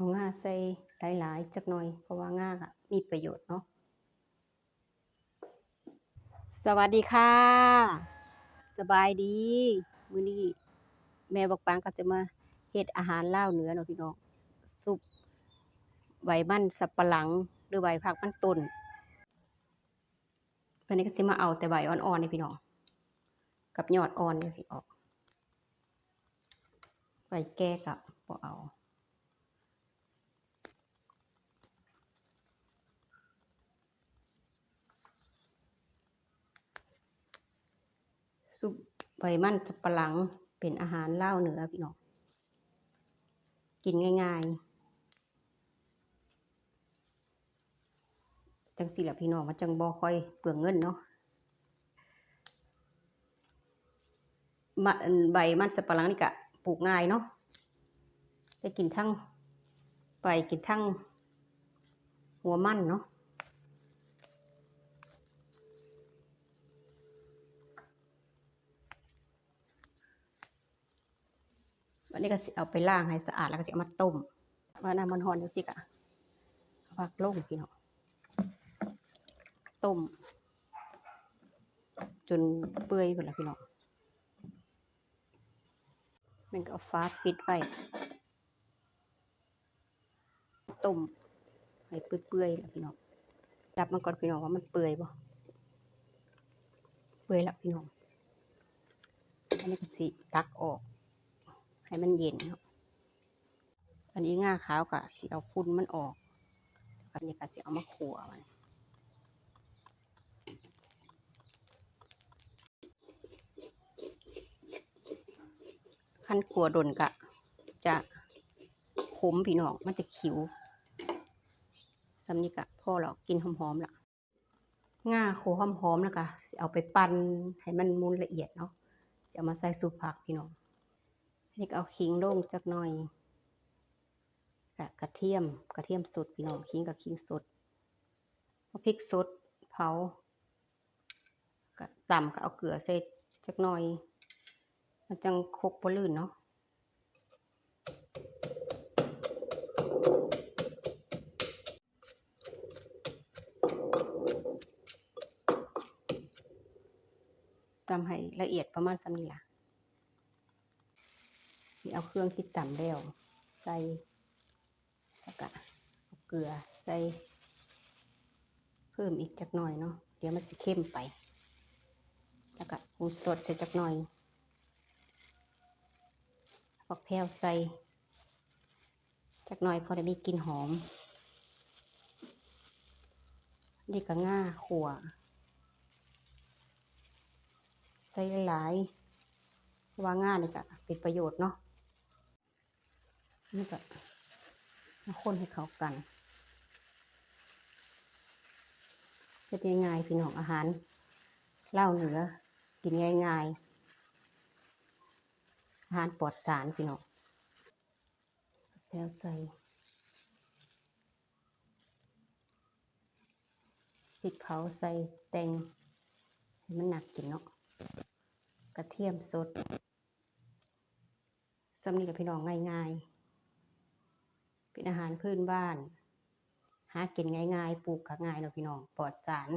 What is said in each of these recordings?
เอาง่าใส่หลายๆจักหน่อย เพราะว่าง่าอะมีประโยชน์เนาะสวัสดีค่ะ สบายดีมื้อนี้แม่บักปางก็จะมาเฮ็ดอาหารลาวเหนือเนาะพี่น้องซุปใบมันสับปะหลังหรือใบผักมันต้นวันนี้ก็สิมาเอาแต่ใบอ่อนๆนี่พี่น้องกับยอดอ่อนนี่สิออกใบแก่ก็บ่เอา ซุปใบมันสับปะหลังเป็นอาหารเลาเหนือพี่น้องกินง่ายๆ จังสิละพี่น้องมันจังบ่ค่อยเปลืองเงินเนาะใบมันสับปะหลังนี่ก็ปลูกง่ายเนาะได้กินทั้งใบกินทั้งหัวมันเนาะ วันนี้ก็สิเอาไปล้างให้สะอาดแล้วก็สิเอามาต้มว่าน้ำมันร้อนจังซี่ก็เอาผักลงพี่น้องต้ม จนเปื่อยหมดแล้วพี่น้องมันก็เอาฟ้าปิดไว้ต้มให้เปื่อยๆแล้วพี่น้องจับมันก่อนพี่น้องว่ามันเปื่อยบ่เปื่อยแล้วพี่น้องอันนี้ก็สิตักออก ให้มันเย็นเนาะอันนี้ง่าขาวกะสิเอาฝุ่นมันออกอันนี้ก็สิเอามาขัวมันขั้นขัวดนกะ จะขมพี่น้องมันจะขิวสำนี้กะพ่อเรากินหอมๆละง่าโคหอมๆแล้วก็สิเอาไปปั่นให้มันมุนละเอียดเนาะจะมาใส่ซุปผักพี่น้อง นี่ก็เอาขิงลงจักหน่อยกะกระเทียมกระเทียมสดพี่น้องขิงกับขิงสดพริกสดเผากะต่ำก็เอาเกลือใส่จักหน่อย มันจังคกบลื่นเนาะตำให้ละเอียดประมาณสำนี้ล่ะ นี่เอาเครื่องที่ต่ำแล้ว ใส่แล้วก็เเกลือใส่เพิ่มอีกจักหน่อยเนาะเดี๋ยวมันสิเข้มไป แล้วก็ปรุงรสใส่จักหน่อยฟักแพรวใส่จักหน่อยพอได้มีกลิ่นหอมนี่ก็ง่าขั่วใส่หลายๆเพราะว่าง่านี่ก็เป็นประโยชน์เนาะ นี่ก็มาคนให้เขากันเฮ็ดง่ายๆพี่น้องอาหารเล่าเหนือ กินง่ายๆ อาหารปลอดสารพี่น้องแล้วใส่พริกเผาใส่แตงให้มันหนักกินเนาะกระเทียมสดสำนี้แหละพี่น้องง่ายๆ เป็นอาหารพื้นบ้าน หากินง่ายๆ ปลูกก็ง่ายเนาะพี่น้อง ปลอดสาร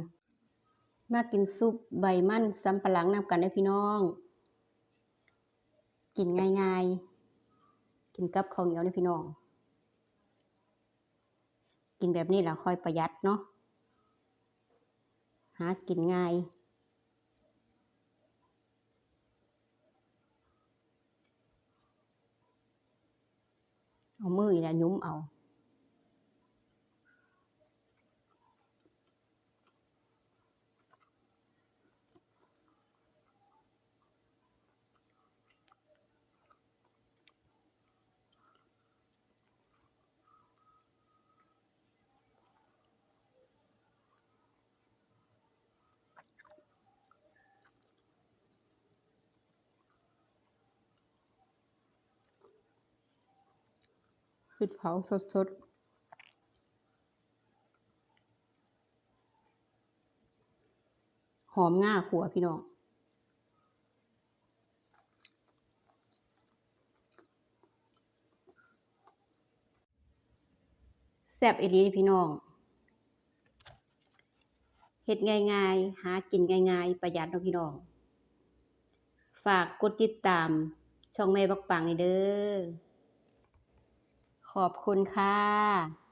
มากินซุปใบมันสำปะหลังนำกันได้พี่น้อง กินง่ายๆ กินกับข้าวเหนียวเด้อพี่น้อง กินแบบนี้แหละค่อยประหยัดเนาะ หากินง่าย เอามือนี่แหละยุ้มเอา พริกเผาสดๆหอมง่าขัวพี่น้อง แซ่บอีลีพี่น้องเฮ็ดง่ายๆ หากินง่ายๆ ประหยัดเนาะพี่น้อง ฝากกดติดตาม ช่องแม่บักปังนี่เด้อ ขอบคุณค่ะ